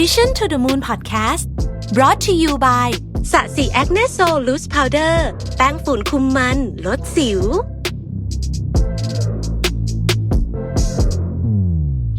Mission to the Moon Podcast brought to you by สะสีแอคเนสโซลูสพาวเดอร์แป้งฝุ่นคุมมัน ลดสิว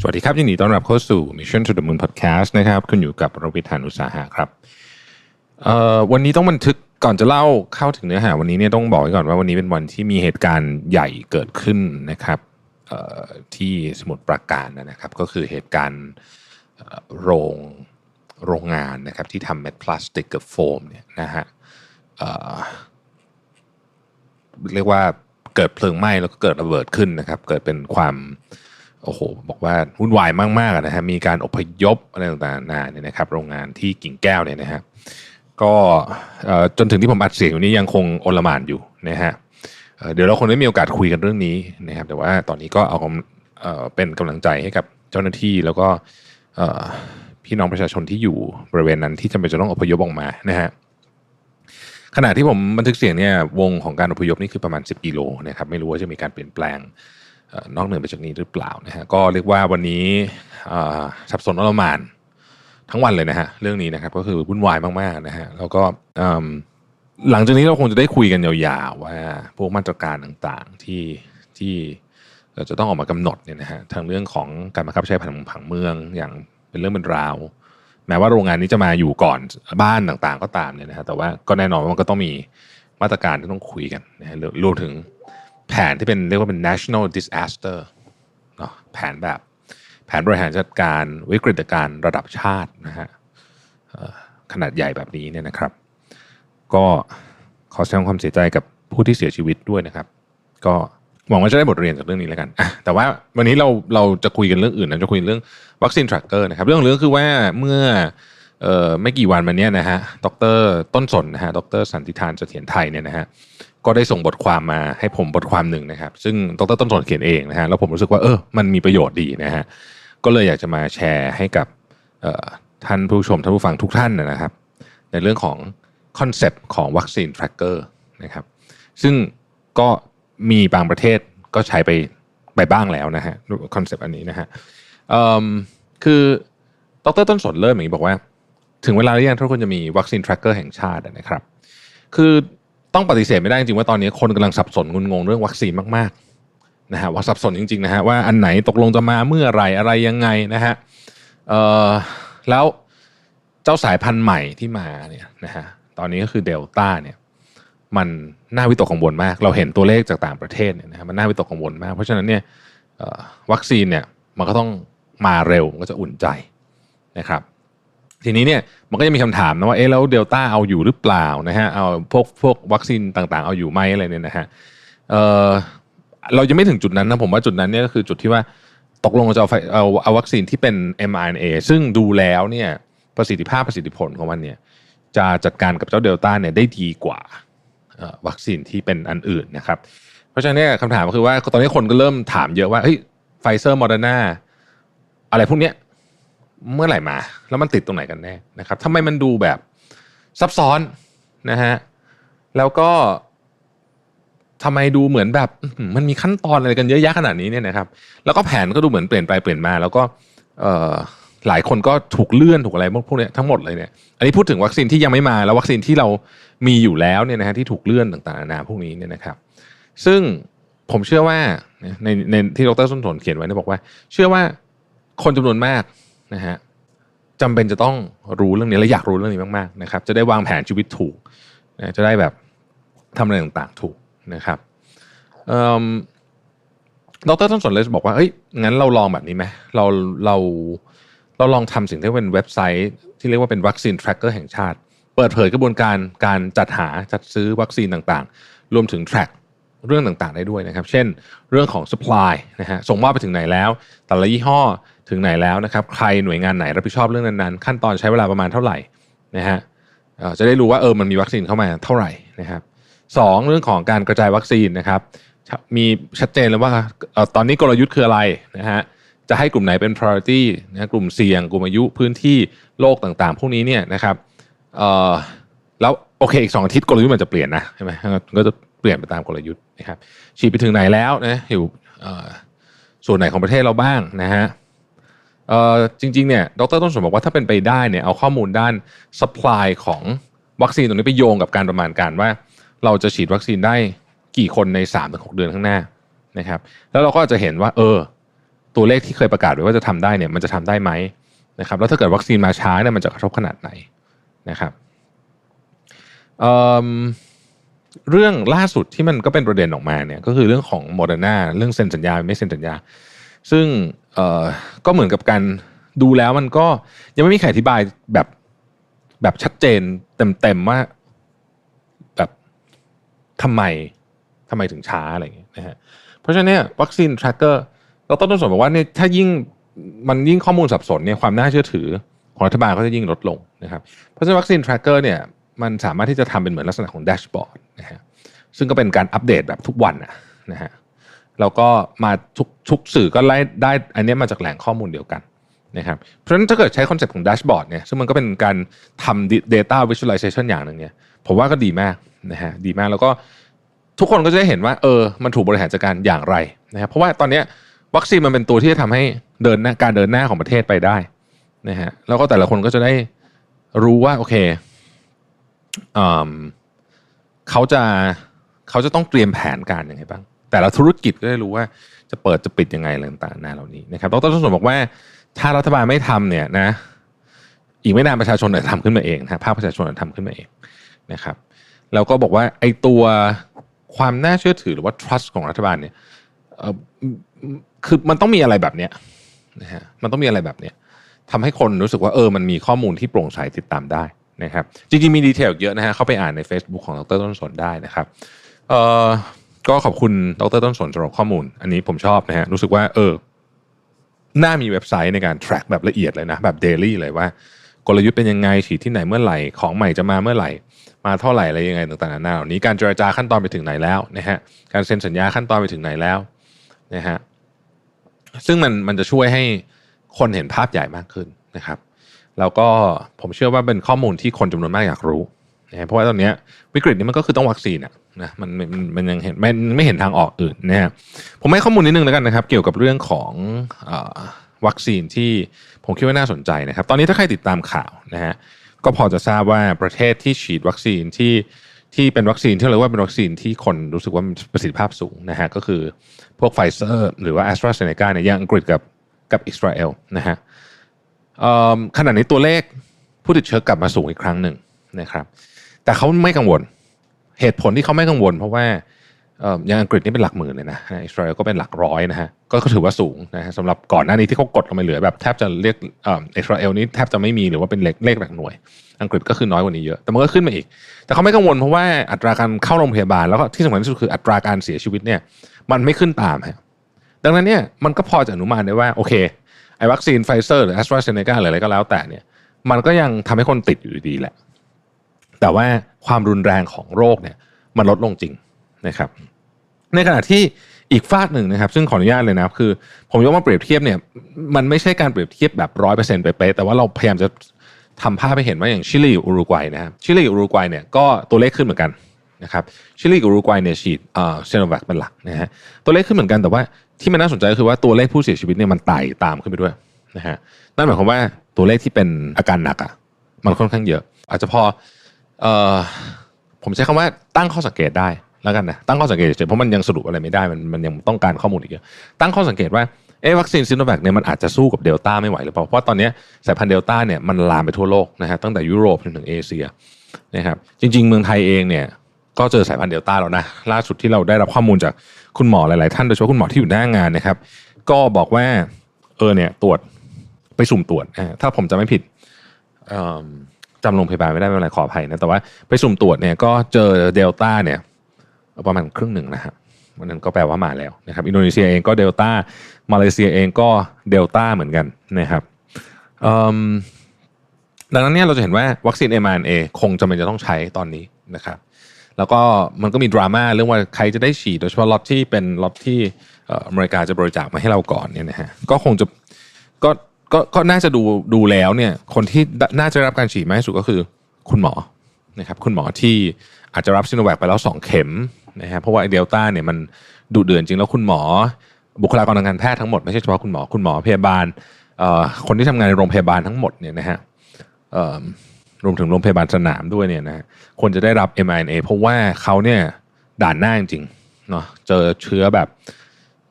สวัสดีครับยินดีต้อนรับเข้าสู่ Mission to the Moon Podcast นะครับคุณอยู่กับรวิทานุสาหะครับเอ่อวันนี้ต้องบันทึกก่อนจะเล่าเข้าถึงเนื้อหาวันนี้เนี่ยต้องบอกไว้ก่อนว่าวันนี้เป็นวันที่มีเหตุการณ์ใหญ่เกิดขึ้นนะครับที่สมุทรปราการนะครับ ก็คือเหตุการณ์ โรงโรงงานนะครับที่ทำเม็ดพลาสติกกับโฟมเนี่ยนะฮะเเรียกว่าเกิดเพลิงไหม้แล้วก็เกิดระเบิดขึ้นนะครับ เกิดเป็นความโอ้โหบอกว่าวุ่นวายมากๆนะฮะมีการอพยพอะไรต่างๆนานเนี่ยนะครับ โรงงานที่กิ่งแก้วเนี่ยนะฮะก็จนถึงที่ผมอัดเสียงอยู่นี้ยังคงโอลมานอยู่นะฮะเดี๋ยวเราคงได้มีโอกาสคุยกันเรื่องนี้นะครับ แต่ว่าตอนนี้ก็เอาเป็นกำลังใจให้กับเจ้าหน้าที่แล้วก็ พี่น้องประชาชนที่อยู่บริเวณนั้นที่จำเป็นจะต้องอพยพออกมานะฮะขณะที่ผมบันทึกเสียงเนี่ยวงของการอพยพนี่คือประมาณ 10กิโลนะครับไม่รู้ว่าจะมีการเปลี่ยนแปลงนอกเหนือไปจากนี้หรือเปล่านะฮะก็เรียกว่าวันนี้สับสนอลมานทั้งวันเลยนะฮะเรื่องนี้นะครับก็คือวุ่นวายมากๆนะฮะแล้วก็หลังจากนี้เราคงจะได้คุยกันยาวๆว่าพวกมาตรการต่างๆที่ที่ เราจะต้องออกมากำหนดเนี่ยนะฮะทางเรื่องของการบังคับใช้ผังผังเมืองอย่างเป็นเรื่องเป็นราว แม้ว่าโรงงานนี้จะมาอยู่ก่อนบ้านต่างๆ ก็ตามเนี่ยนะฮะแต่ว่าก็แน่นอนว่ามันก็ต้องมีมาตรการที่ต้องคุยกันนะฮะรวมถึงแผนที่เป็นเรียกว่าเป็น national disaster เนาะแผนแบบแผนบริหารจัดการวิกฤตการณ์ระดับชาตินะฮะขนาดใหญ่แบบนี้เนี่ยนะครับ ก็ขอแสดงความเสียใจกับผู้ที่เสียชีวิตด้วยนะครับ ก็ หวังว่าจะได้บทเรียนจากเรื่องนี้แล้วกันแต่ว่าวันนี้เราเราจะคุยกันเรื่องอื่นนะจะคุยเรื่องวัคซีนทรัคเกอร์นะครับ เรื่องเรื่องคือว่าเมื่อเอ่อไม่กี่วันมาเนี้ยนะฮะ ดรต้นสนนะฮะ ดรสันติธานเสถียรไทยเนี่ยนะฮะ ก็ได้ส่งบทความมาให้ผมบทความหนึ่งนะครับ ซึ่งดรต้นสนเขียนเองนะฮะ แล้วผมรู้สึกว่าเออ มันมีประโยชน์ดีนะฮะ ก็เลยอยากจะมาแชร์ให้กับท่านผู้ชมท่านผู้ฟังทุกท่านนะครับ ในเรื่องของคอนเซปต์ของวัคซีนทรัคเกอร์นะครับ ซึ่งก็ มีบางประเทศก็ใช้ไปไปบ้างแล้วนะฮะคอนเซปต์อันนี้นะฮะคือดรต้นสนเริ่มอย่างนี้บอกว่า ถึงเวลาหรือยังที่ควรจะมีวัคซีนทรัคเกอร์แห่งชาตินะครับ คือต้องปฏิเสธไม่ได้จริงว่าตอนนี้คนกำลังสับสนงุนงงเรื่องวัคซีนมากๆนะฮะว่าสับสนจริงๆนะฮะว่าอันไหนตกลงจะมาเมื่อไรอะไรยังไงนะฮะแล้วเจ้าสายพันธุ์ใหม่ที่มาเนี่ยนะฮะตอนนี้ก็คือเดลต้าเนี่ย มันน่าวิตกกังวลมาก เราเห็นตัวเลขจากต่างประเทศเนี่ยนะมันน่าวิตกกังวลมาก เพราะฉะนั้นเนี่ยวัคซีนเนี่ยมันก็ต้องมาเร็วมันก็จะอุ่นใจนะครับ ทีนี้เนี่ยมันก็จะมีคำถามนะว่าเอ๊ะแล้วเดลต้าเอาอยู่หรือเปล่านะฮะเอาพวกพวกวัคซีนต่างๆ เอาอยู่ไหมอะไรเนี่ยนะฮะเออเราจะไม่ถึงจุดนั้นนะผมว่าจุดนั้นเนี่ยก็คือจุดที่ว่าตกลงจะเอาไฟเอาเอาวัคซีนที่เป็น mRNA ซึ่งดูแล้วเนี่ยประสิทธิภาพประสิทธิผลของมันเนี่ยจะจัดการกับเจ้าเดลต้าเนี่ยได้ดีกว่า วัคซีนที่เป็นอันอื่นนะครับ เพราะฉะนั้นเนี่ยคำถามก็คือว่าตอนนี้คนก็เริ่มถามเยอะว่าเฮ้ยไฟเซอร์โมเดอร์นาอะไรพวกเนี้ยเมื่อไหร่มา แล้วมันติดตรงไหนกันแน่นะครับทำไมมันดูแบบซับซ้อนนะฮะแล้วก็ทำไมดูเหมือนแบบมันมีขั้นตอนอะไรกันเยอะแยะขนาดนี้เนี่ยนะครับ แล้วก็แผนก็ดูเหมือนเปลี่ยนไปเปลี่ยนมา แล้วก็เอ หลายคนก็ถูกเลื่อนถูกอะไรพวกเนี้ยทั้งหมดเลยเนี่ย อันนี้พูดถึงวัคซีนที่ยังไม่มาแล้ววัคซีนที่เรามีอยู่แล้วเนี่ยนะฮะที่ถูกเลื่อนต่างๆนานาพวกนี้เนี่ยนะครับ ซึ่งผมเชื่อว่าในในที่ดรส้นถนเขียนไว้เนี่ยบอกว่า เชื่อว่าคนจำนวนมากนะฮะจำเป็นจะต้องรู้เรื่องนี้และอยากรู้เรื่องนี้มากๆนะครับ จะได้วางแผนชีวิตถูกนะจะได้แบบทำอะไรต่างๆถูกนะครับอืมดรต้นสนเลยบอกว่าเอ้ยงั้นเราลองแบบนี้ไหมเราเรา เราลองทำสิ่งที่เป็นเว็บไซต์ ที่เรียกว่าเป็นวัคซีน tracker แห่งชาติ เปิดเผยกระบวนการการจัดหาจัดซื้อวัคซีนต่างๆ รวมถึง track เรื่องต่างๆได้ด้วยนะครับ เช่น เรื่องของ supply นะฮะส่งมอบไปถึงไหนแล้ว แต่ละยี่ห้อถึงไหนแล้วนะครับใครหน่วยงานไหนรับผิดชอบเรื่องนั้นๆขั้นตอนใช้เวลาประมาณเท่าไหร่นะฮะจะได้รู้ว่าเออมันมีวัคซีนเข้ามาเท่าไหร่นะครับสองเรื่องของการกระจายวัคซีนนะครับ มีชัดเจนเลยว่าออตอนนี้กลยุทธ์คืออะไรนะฮะ จะให้กลุ่มไหนเป็น priority นะกลุ่มเสี่ยง กลุ่มอายุพื้นที่โลกต่างๆ พวกนี้เนี่ยนะครับเอ่อแล้วโอเคอีกสองอาทิตย์กลยุทธ์มันจะเปลี่ยนนะใช่ไหมก็จะเปลี่ยนไปตามกลยุทธ์นะครับฉีดไปถึงไหนแล้วนะอยู่ส่วนไหนของประเทศเราบ้างนะฮะจริงๆเนี่ยดรต้นสนบอกว่าถ้าเป็นไปได้เนี่ยเอาข้อมูลด้าน supply ของวัคซีนตรงนี้ไปโยงกับการประมาณการว่า เราจะฉีดวัคซีนได้กี่คนใน3าถึงหเดือนข้างหน้านะครับ แล้วเราก็จะเห็นว่า เออ ตัวเลขที่เคยประกาศไว้ว่าจะทำได้เนี่ยมันจะทำได้ไหมนะครับแล้วถ้าเกิดวัคซีนมาช้าเนี่ยมันจะกระทบขนาดไหนนะครับเเรื่องล่าสุดที่มันก็เป็นประเด็นออกมาเนี่ยก็คือเรื่องของโมเดอร์นาเรื่องเซ็นสัญญาไม่เซ็นสัญญา ซึ่งก็เหมือนกับการดูแล้วมันก็ยังไม่มีใครอธิบายแบบแบบชัดเจนเต็มๆว่าแบบทำไมทำไมถึงช้าอะไรอย่างเงี้ยนะฮะเพราะฉะนั้นเนี่ยวัคซีน tracker เราต้นต้นสนบอกว่าเนี่ยถ้ายิ่งมันยิ่งข้อมูลสับสนเนี่ยความน่าเชื่อถือของรัฐบาลก็จะยิ่งลดลงนะครับ เพราะฉะนั้นวัคซีน tracker เนี่ยมันสามารถที่จะทำเป็นเหมือนลักษณะของแดชบอร์ดนะฮะซึ่งก็เป็นการอัปเดตแบบทุกวันนะนะฮะแล้วก็มาทุกทุกสื่อก็ไล่ได้อันเนี้ยมาจากแหล่งข้อมูลเดียวกันนะครับเพราะฉะนั้นถ้าเกิดใช้คอนเซ็ปต์ของแดชบอร์ดเนี่ยซึ่งมันก็เป็นการทำ data visualization อย่างหนึ่งเนี่ยผมว่าก็ดีมากนะฮะดีมากแล้วก็ทุกคนก็จะได้เห็นว่าเออมันถูกบริหารจัดการอย่างไรนะครับเพราะว่าตอนเนี้ย วัคซีนมันเป็นตัวที่จะทำให้เดินหน้าการเดินหน้าของประเทศไปได้นะฮะแล้วก็แต่ละคนก็จะได้รู้ว่าโอเคอืมเขาจะเขาจะต้องเตรียมแผนการยังไงบ้าง แต่ละธุรกิจก็ได้รู้ว่าจะเปิดจะปิดยังไงอะไรต่างๆนาเหล่านี้นะครับดรต้นสนบอกว่า ถ้ารัฐบาลไม่ทำเนี่ยนะ อีกไม่นานประชาชนจะทำขึ้นมาเองนะภาคประชาชนจะทำขึ้นมาเองนะครับแล้วก็บอกว่าไอ้ตัวความน่าเชื่อถือหรือว่า trust ของรัฐบาลเนี่ย คือมันต้องมีอะไรแบบเนี้ยนะฮะมันต้องมีอะไรแบบเนี้ยทำให้คนรู้สึกว่าเออมันมีข้อมูลที่โปร่งใสติดตามได้นะครับจริงๆมีดีเทลเยอะนะฮะเข้าไปอ่านใน Facebook ของดรต้นสนได้นะครับเอ่อก็ขอบคุณดรต้นสนสำหรับข้อมูล อันนี้ผมชอบนะฮะรู้สึกว่าเออน่ามีเว็บไซต์ในการ track แบบละเอียดเลยนะ แบบ daily เลยว่ากลยุทธ์เป็นยังไงฉีดที่ไหนเมื่อไหร่ของใหม่จะมาเมื่อไหร่ มาเท่าไหร่อะไรยังไงต่างๆนานาเหล่านี้การเจรจาขั้นตอนไปถึงไหนแล้วนะฮะการเซ็นสัญญาขั้นตอนไปถึงไหนแล้วนะฮะ ซึ่งมันมันจะช่วยให้คนเห็นภาพใหญ่มากขึ้นนะครับ แล้วก็ผมเชื่อว่าเป็นข้อมูลที่คนจำนวนมากอยากรู้นะเพราะว่าตอนนี้วิกฤตนี้มันก็คือต้องวัคซีนอะนะมันมันมันยังเห็นไม่ไม่เห็นทางออกอื่นนะฮะผมให้ข้อมูลนิดนึงแล้วกันนะครับ เกี่ยวกับเรื่องของอวัคซีนที่ผมคิดว่าน่าสนใจนะครับ ตอนนี้ถ้าใครติดตามข่าวนะฮะก็พอจะทราบว่าประเทศที่ฉีดวัคซีนที่ ที่เป็นวัคซีนที่เรียกว่าเป็นวัคซีนที่คนรู้สึกว่ามีประสิทธิภาพสูงนะฮะก็คือพวกไฟเซอร์หรือว่าแอสตราเซเนกาเนี่ยย่างอังกฤษกับกับอิสราเอลนะฮะขณะนี้ตัวเลขผู้ติดเชื้อกลับมาสูงอีกครั้งหนึ่งนะครับ แต่เขาไม่กังวล เหตุผลที่เขาไม่กังวล เพราะว่า อย่างอังกฤษนี่เป็นหลักหมื่นเลยนะอิสราเอลก็เป็นหลักร้อยนะฮะก็ถือว่าสูงนะฮะสำหรับก่อนหน้านี้ที่เขากดลงไปเหลือแบบแทบจะเรียกอิสราเอลนี้แทบจะไม่มีหรือว่าเป็นเลขเลขหลักหน่วย อังกฤษก็คือน้อยกว่านี้เยอะ แต่มันก็ขึ้นมาอีก แต่เขาไม่กังวลเพราะว่าอัตราการเข้าโรงพยาบาลแล้วก็ที่สำคัญที่สุดคืออัตราการเสียชีวิตเนี่ย มันไม่ขึ้นตามฮะดังนั้นเนี่ยมันก็พอจะอนุมานได้ว่าโอเคไอ้วัคซีนไฟเซอร์หรือแอสตราเซเนกาหรืออะไรก็แล้วแต่เนี่ย มันก็ยังทำให้คนติดอยู่ดีแหละ แต่ว่าความรุนแรงของโรคเนี่ย มันลดลงจริง นะครับ ในขณะที่อีกฝากหนึ่งนะครับ ซึ่งขออนุญาตเลยนะคือ ผมยกมาเปรียบเทียบเนี่ย มันไม่ใช่การเปรียบเทียบแบบร้อยเปอร์เซ็นต์เป๊ะแต่ว่าเราพยายามจะทำภาพให้เห็นว่าอย่างชิลีอุรุกวัยนะครับชิลีอุรุกวัยเนี่ยก็ตัวเลขขึ้นเหมือนกันนะครับชิลีกับอุรุกวัยเนี่ยฉีดเอ่อเซโนแวคเป็นหลักนะฮะตัวเลขขึ้นเหมือนกันแต่ว่าที่มันน่าสนใจก็คือว่าตัวเลขผู้เสียชีวิตเนี่ยมันไต่ตามขึ้นไปด้วยนะฮะนั่นหมายความว่าตัวเลขที่เป็นอาการหนักอะมันค่อนข้างเยอะ อาจจะพอเอ่อผมใช้คำว่าตั้งข้อสังเกตได้ แล้วกันนะตั้งข้อสังเกตเฉยเพราะมันยังสรุปอะไรไม่ได้มันมันยังต้องการข้อมูลอีกเยอะตั้งข้อสังเกตว่าเออวัคซีนซิโนแวคเนี่ยมันอาจจะสู้กับเดลต้าไม่ไหวหรือเปล่าเพราะตอนนี้สายพันธุ์เดลต้าเนี่ยมันลามไปทั่วโลกนะฮะตั้งแต่ยุโรปจนถึงเอเชียนะครับจริง ๆ เมืองไทยเองเนี่ยก็เจอสายพันธุ์เดลต้าแล้วนะล่าสุดที่เราได้รับข้อมูลจากคุณหมอหลายๆ ท่านโดยเฉพาะคุณหมอที่อยู่หน้างานนะครับ ก็บอกว่าเออเนี่ยตรวจไปสุ่มตรวจถ้าผมจะไม่ผิดจำโรงพยาบาลไม่ได้ไม่เป็นไรขออภัยนะแต่ว่าไปสุ่มตรวจเนี่ยก็เจอเดลต้าเนี่ย ประมาณครึ่งหนึ่งนะฮะวันนั้นก็แปลว่ามาแล้วนะครับอินโดนีเซียเองก็เดลต้ามาเลเซียเองก็เดลต้าเหมือนกันนะครับดังนั้นเนี่ยเราจะเห็นว่าวัคซีน mRNA คงจะเป็นจะต้องใช้ตอนนี้นะครับแล้วก็มันก็มีดราม่าเรื่องว่าใครจะได้ฉีดโดยเฉพาะล็อตที่เป็นล็อตที่อเมริกาจะบริจาคมาให้เราก่อนเนี่ยนะฮะก็คงจะก็ก็ก็น่าจะดูดูแล้วเนี่ยคนที่น่าจะรับการฉีดมากที่สุดก็คือคุณหมอนะครับคุณหมอที่อาจจะรับซิโนแวคไปแล้ว 2 เข็ม นะฮะเพราะว่าไอเดลต้าเนี่ยมันดุเดือดจริงแล้วคุณหมอ บุคลากรทางการแพทย์ทั้งหมดไม่ใช่เฉพาะคุณหมอคุณหมอพยาบาลคนที่ทำงานในโรงพยาบาลทั้งหมดเนี่ยนะฮะรวมถึงโรงพยาบาลสนามด้วยเนี่ยนะฮะควรจะได้รับ mRNA เพราะว่าเขาเนี่ยด่านหน้าจริงเนาะเจอเชื้อแบบ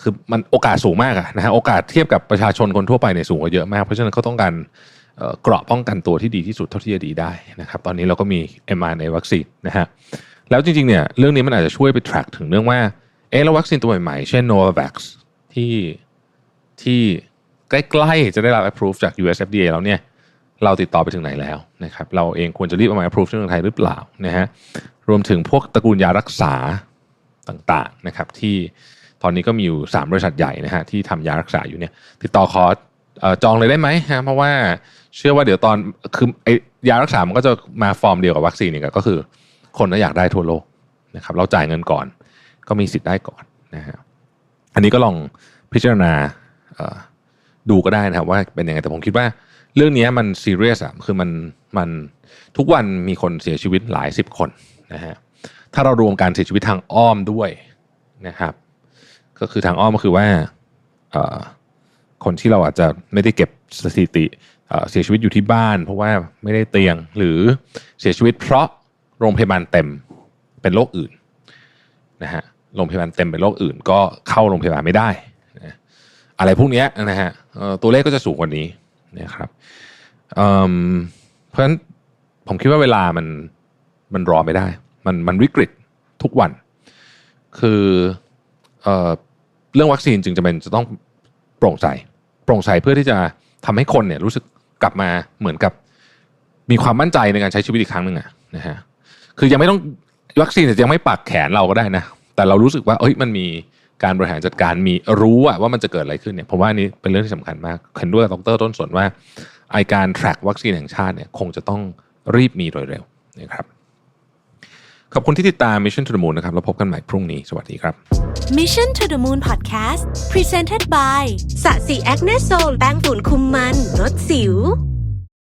คือมันโอกาสสูงมากอะนะฮะโอกาสเทียบกับประชาชนคนทั่วไปเนี่ยสูงกว่าเยอะมาก เพราะฉะนั้นเขาต้องการเอ่อเกราะป้องกันตัวที่ดีที่สุดเท่าที่จะดีได้นะครับ ตอนนี้เราก็มี mRNA วัคซีนนะฮะ แล้วจริงๆเนี่ยเรื่องนี้มันอาจจะช่วยไป track ถึงเรื่องว่าเอ๊ะแล้ววัคซีนตัวใหม่ๆ เช่น Novavax ที่ที่ใกล้ๆ จะได้รับ approve จาก US FDA แล้วเนี่ยเราติดต่อไปถึงไหนแล้วนะครับเราเองควรจะรีบเอามา approve ที่เมืองไทยหรือเปล่านะฮะรวมถึงพวกตระกูลยารักษาต่างๆนะครับที่ตอนนี้ก็มีอยู่ 3 บริษัทใหญ่นะฮะที่ทำยารักษาอยู่เนี่ยติดต่อขอจองเลยได้ไหมฮะเพราะว่าเชื่อว่าเดี๋ยวตอนคือไอยารักษามันก็จะมาฟอร์มเดียวกับวัคซีนนี่ก็คือ คนก็อยากได้ทั่วโลกนะครับ เราจ่ายเงินก่อน ก็มีสิทธิ์ได้ก่อนนะฮะอันนี้ก็ลองพิจารณาดูก็ได้นะครับว่าเป็นยังไงแต่ผมคิดว่าเรื่องนี้มันซีเรียสอะคือมันมันทุกวันมีคนเสียชีวิตหลายสิบคนนะฮะถ้าเรารวมการเสียชีวิตทางอ้อมด้วยนะครับ ก็คือทางอ้อมก็คือว่าคนที่เราอาจจะไม่ได้เก็บสถิติเสียชีวิตอยู่ที่บ้าน เพราะว่าไม่ได้เตียงหรือเสียชีวิตเพราะ โรงพยาบาลเต็มเป็นโรคอื่นนะฮะโรงพยาบาลเต็มเป็นโรคอื่น ก็เข้าโรงพยาบาลไม่ได้นะอะไรพวกเนี้ยนะฮะตัวเลขก็จะสูงกว่านี้นะครับเเพราะฉะนั้นผมคิดว่าเวลามันมันรอไม่ได้ มันมันวิกฤตทุกวัน คือเออเรื่องวัคซีนจึงจะเป็นจะต้องโปร่งใสโปร่งใสเพื่อที่จะทำให้คนเนี่ยรู้สึกกลับมาเหมือนกับมีความมั่นใจในการใช้ชีวิตอีกครั้งหนึ่งอะนะฮะ คือยังไม่ต้องวัคซีนจะยังไม่ปักแขนเราก็ได้นะ แต่เรารู้สึกว่าเอ้ยมันมีการบริหารจัดการมีรู้อะว่ามันจะเกิดอะไรขึ้นเนี่ยผมว่านี้เป็นเรื่องที่สำคัญมากเห็นด้วยดรต้นสนว่าไอการ track วัคซีนแห่งชาติเนี่ยคงจะต้องรีบมีโดยเร็วนะครับขอบคุณที่ติดตาม Mission to the Moon นะครับ แล้วพบกันใหม่พรุ่งนี้ สวัสดีครับ Mission to the Moon Podcast Presented by สะสีแอคเนโซลแป้งฝุ่นคุมมันลดสิว